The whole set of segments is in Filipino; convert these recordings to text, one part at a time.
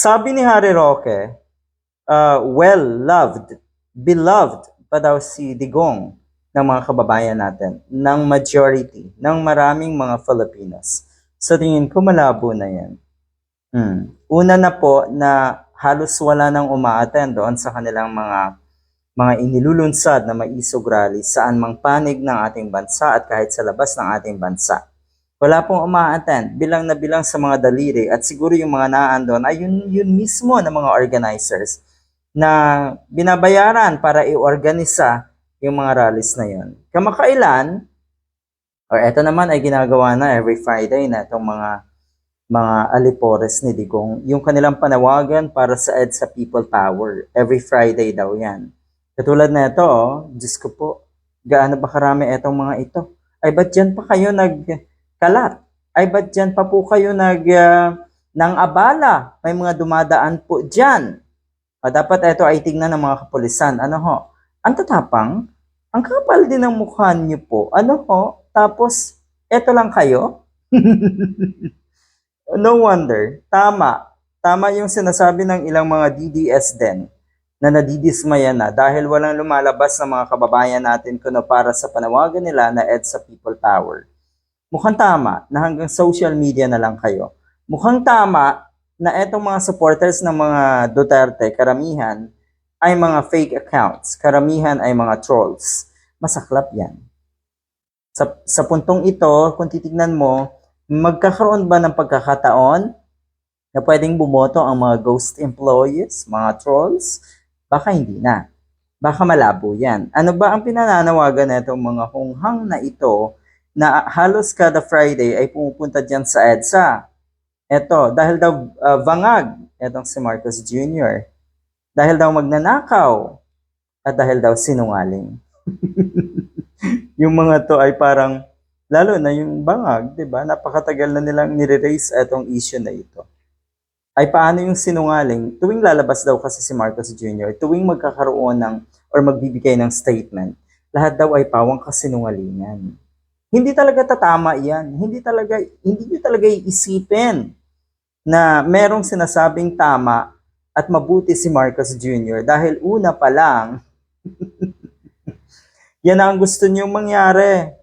Sabi ni Harry Roque, uh, well-loved, beloved pa daw si Digong ng mga kababayan natin, ng majority, ng maraming mga Filipinos. Sa tingin ko, malabo na yan. Hmm. Una na po na halos wala nang umaattend doon sa kanilang mga mga inilulunsad na maisog rally saan mang panig ng ating bansa at kahit sa labas ng ating bansa. Wala pong umaattend, bilang na bilang sa mga daliri at siguro yung mga naandon ay yun, yun mismo ng mga organizers na binabayaran para i-organisa yung mga rallies na yun. Kamakailan, or eto naman ay ginagawa na every Friday na itong mga mga alipores ni Digong, yung kanilang panawagan para sa EDSA People Power. Every Friday daw yan. Katulad na ito, oh, Diyos ko po, gaano ba karami itong mga ito? Ay ba't dyan pa kayo nagkalat? Ay ba't dyan pa po kayo nag, uh, ng abala? May mga dumadaan po dyan. Ah, dapat ito ay tingnan ng mga kapulisan. Ano ho? Ang tatapang, ang kapal din ng mukha niyo po. Ano ho? Tapos, eto lang kayo? no wonder. Tama. Tama yung sinasabi ng ilang mga DDS din na nadidismaya na dahil walang lumalabas ng mga kababayan natin kuno para sa panawagan nila na EDSA People Power. Mukhang tama na hanggang social media na lang kayo. Mukhang tama na etong mga supporters ng mga Duterte, karamihan, ay mga fake accounts. Karamihan ay mga trolls. Masaklap yan. Sa, sa puntong ito, kung titignan mo, magkakaroon ba ng pagkakataon na pwedeng bumoto ang mga ghost employees, mga trolls? Baka hindi na. Baka malabo yan. Ano ba ang pinananawagan na itong mga hunghang na ito na halos kada Friday ay pumupunta dyan sa EDSA? Eto, dahil daw uh, vangag, etong si Marcos Jr. Dahil daw magnanakaw at dahil daw sinungaling. yung mga to ay parang, lalo na yung bangag, di ba? Napakatagal na nilang nire-raise etong issue na ito. Ay paano yung sinungaling? Tuwing lalabas daw kasi si Marcos Jr., tuwing magkakaroon ng or magbibigay ng statement, lahat daw ay pawang kasinungalingan. Hindi talaga tatama yan. Hindi talaga, hindi nyo talaga iisipin na merong sinasabing tama at mabuti si Marcos Jr. dahil una pa lang, yan ang gusto niyo mangyari.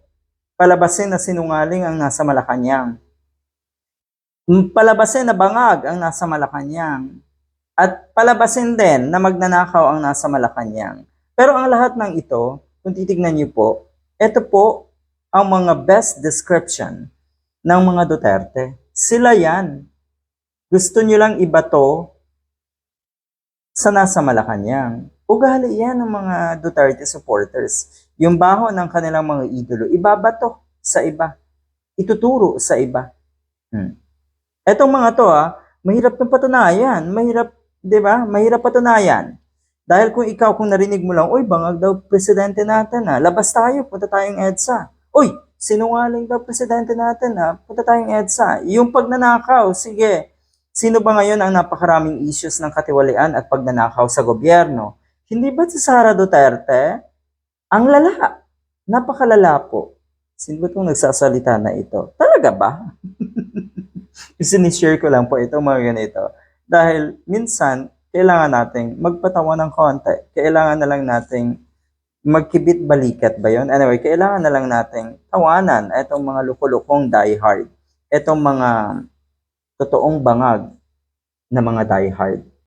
Palabasin na sinungaling ang nasa Malacanang. Palabasin na bangag ang nasa Malacanang. At palabasin din na magnanakaw ang nasa Malacanang. Pero ang lahat ng ito, kung titignan niyo po, ito po ang mga best description ng mga Duterte. Sila yan. Gusto nyo lang ibato sa nasa Malacanang. Ugali yan ng mga Duterte supporters. Yung baho ng kanilang mga idolo, ibabato sa iba. Ituturo sa iba. Hmm. Etong mga to ah, mahirap ng patunayan. Mahirap, di ba? Mahirap patunayan. Dahil kung ikaw, kung narinig mo lang, Uy, bangag daw presidente natin ha. Labas tayo, punta tayong EDSA. Uy, sinungaling daw presidente natin ha. Punta tayong EDSA. Yung pagnanakaw, sige. Sino ba ngayon ang napakaraming issues ng katiwalian at pagnanakaw sa gobyerno? Hindi ba si Sara Duterte? Ang lala. Napakalala po. Sino ba itong nagsasalita na ito? Talaga ba? Sinishare ko lang po itong mga ganito. Dahil minsan, kailangan nating magpatawa ng konti. Kailangan na lang nating magkibit balikat ba yon? Anyway, kailangan na lang nating tawanan itong mga lukulukong diehard. Itong mga totoong bangag na mga diehard.